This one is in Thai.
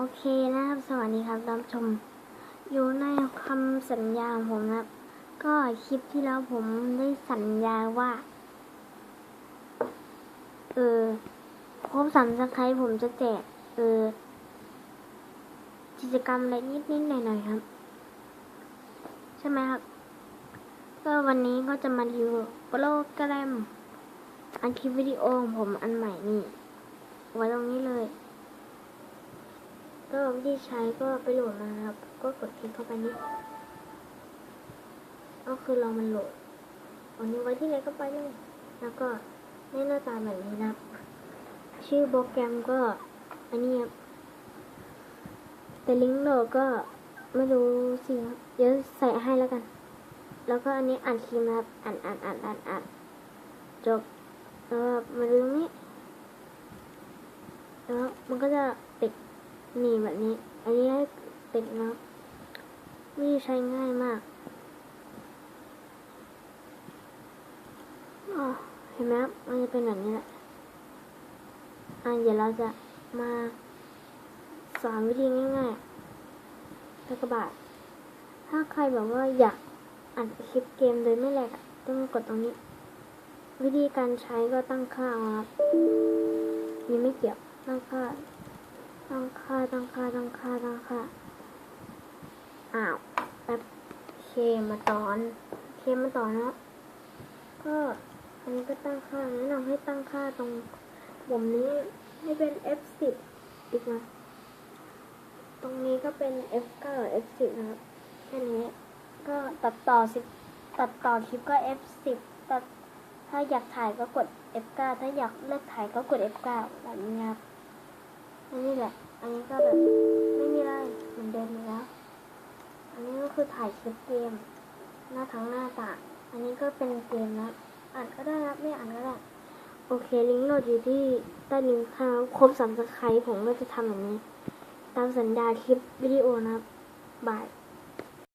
โอเคนะครับ สวัสดีครับรับชม อยู่ในคำสัญญาของผมนะครับ ก็คลิปที่แล้วผมได้สัญญาว่า เออครบสามสไครผมจะแจกเออกิจกรรมอะไรนิดๆหน่อยๆครับ ใช่ไหมครับ ก็วันนี้ก็จะมารีวิวโปรแกรมอันคลิปวิดีโอของผมอันใหม่นี่ ไว้ตรงนี้เลย ก็วิธีใช้ก็ไปโหลดมาครับ ก็กดคลิกเข้าไปนี้ก็คือเรามันโหลดอันนี้ไว้ที่ไหนก็ไปเลย แล้วก็ได้หน้าตาแบบนี้นะครับ ชื่อโปรแกรมก็อันนี้ครับแต่ลิงก์โหลดก็ไม่รู้สิครับเดี๋ยวใส่ให้แล้วกัน แล้วก็อันนี้อ่านคลิปนะครับอ่านอ่านอ่านอ่านอ่านจบแล้วมาดูตรงนี้แล้วมันก็จะติด นีแบบนี้ อันนี้ให้ติดนะวิธีใช้ง่ายมากอ๋อเห็นไหมครับมันจะเป็นแบบนี้แหละ อะเดี๋ยวเราจะมาสอนวิธีง่ายๆแล้วก็บาทถ้าใครแบบว่าอยากอัดคลิปเกมโดยไม่แหลกต้องกดตรงนี้ วิธีการใช้ก็ตั้งค่าเอาครับนี่ไม่เกี่ยวตั้งค่า ตั้งค่าตั้งค่าตั้งค่าตั้งค่าอ้าวแป๊บเคมาตอนเคมาตอนเนาะก็อันนี้ก็ตั้งค่าแนะนำให้ตั้งค่าตรงปุ่มนี้ให้เป็น F10 อีกนะตรงนี้ก็เป็น F9 F10 นะครับแค่นี้ก็ตัดต่อสิตัดต่อคลิปก็ F10 ตัดถ้าอยากถ่ายก็กด F9 ถ้าอยากเลิกถ่ายก็กด F9 แบบนี้ครับ อันนี้แหละ อันนี้ก็แบบไม่มีอะไรเหมือนเดิมแล้ว อันนี้ก็คือถ่ายคลิปเกมหน้าทั้งหน้าตางอันนี้ก็เป็นเกมนะอ่านก็ได้รับไม่อ่านก็ได้ โอเค ลิงก์โหลดอยู่ที่ใต้ลิงก์ค่ะครบสามสไครต์ผมก็จะทำแบบนี้ ตามสัญญาคลิปวิดีโอนะบบาย